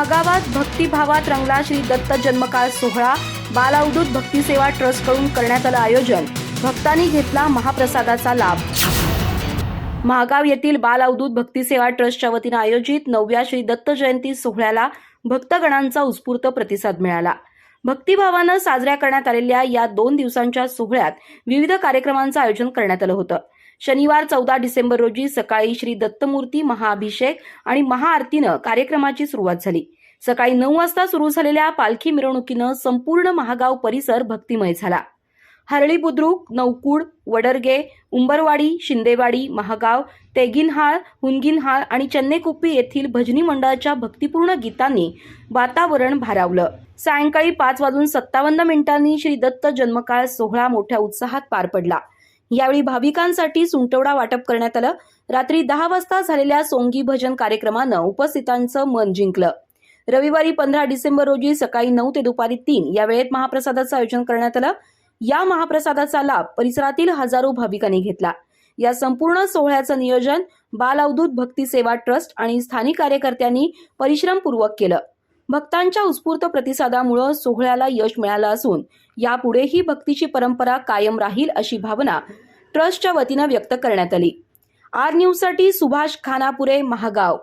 महागावात भक्तिभावात रंगला श्री दत्त जन्मकाळ सोहळा बालअवधूत भक्तिसेवा ट्रस्टकडून करण्यात आलं आयोजन. भक्तांनी घेतला महाप्रसादाचा लाभ. महागाव येथील बाल अवधूत ट्रस्टच्या वतीनं आयोजित नवव्या श्री दत्त जयंती सोहळ्याला भक्तगणांचा उत्स्फूर्त प्रतिसाद मिळाला. भक्तिभावानं साजऱ्या करण्यात आलेल्या या दोन दिवसांच्या सोहळ्यात विविध कार्यक्रमांचं आयोजन करण्यात आलं होतं. शनिवार चौदा डिसेंबर रोजी सकाळी श्री दत्तमूर्ती महाअभिषेक आणि महाआरतीनं कार्यक्रमाची सुरुवात झाली. सकाळी नऊ वाजता सुरू झालेल्या पालखी मिरवणुकीनं संपूर्ण महागाव परिसर भक्तिमय झाला. हरळी बुद्रुक नौकुड वडरगे उंबरवाडी शिंदेवाडी महागाव तेगिनहाळ हुनगिनहाळ आणि चन्नेकुप्पी येथील भजनी मंडळाच्या भक्तिपूर्ण गीतांनी वातावरण भारावलं. सायंकाळी पाच वाजून सत्तावन्न मिनिटांनी श्री दत्त जन्मकाळ सोहळा मोठ्या उत्साहात पार पडला. यावेळी भाविकांसाठी सुंटवडा वाटप करण्यात आलं. रात्री दहा वाजता झालेल्या सोंगी भजन कार्यक्रमानं उपस्थितांचं मन जिंकलं. रविवारी पंधरा डिसेंबर रोजी सकाळी नऊ ते दुपारी तीन या वेळेत महाप्रसादाचं आयोजन करण्यात आलं. या महाप्रसादाचा लाभ परिसरातील हजारो भाविकांनी घेतला. या संपूर्ण सोहळ्याचं नियोजन बाल अवधूत भक्ती सेवा ट्रस्ट आणि स्थानिक कार्यकर्त्यांनी परिश्रमपूर्वक केलं. भक्तांच्या उत्स्फूर्त प्रतिसादामुळे सोहळ्याला यश मिळालं असून यापुढेही भक्तीची परंपरा कायम राहील अशी भावना ट्रस्टच्या वतीनं व्यक्त करण्यात आली. आर न्यूजसाठी सुभाष खानापुरे महागाव.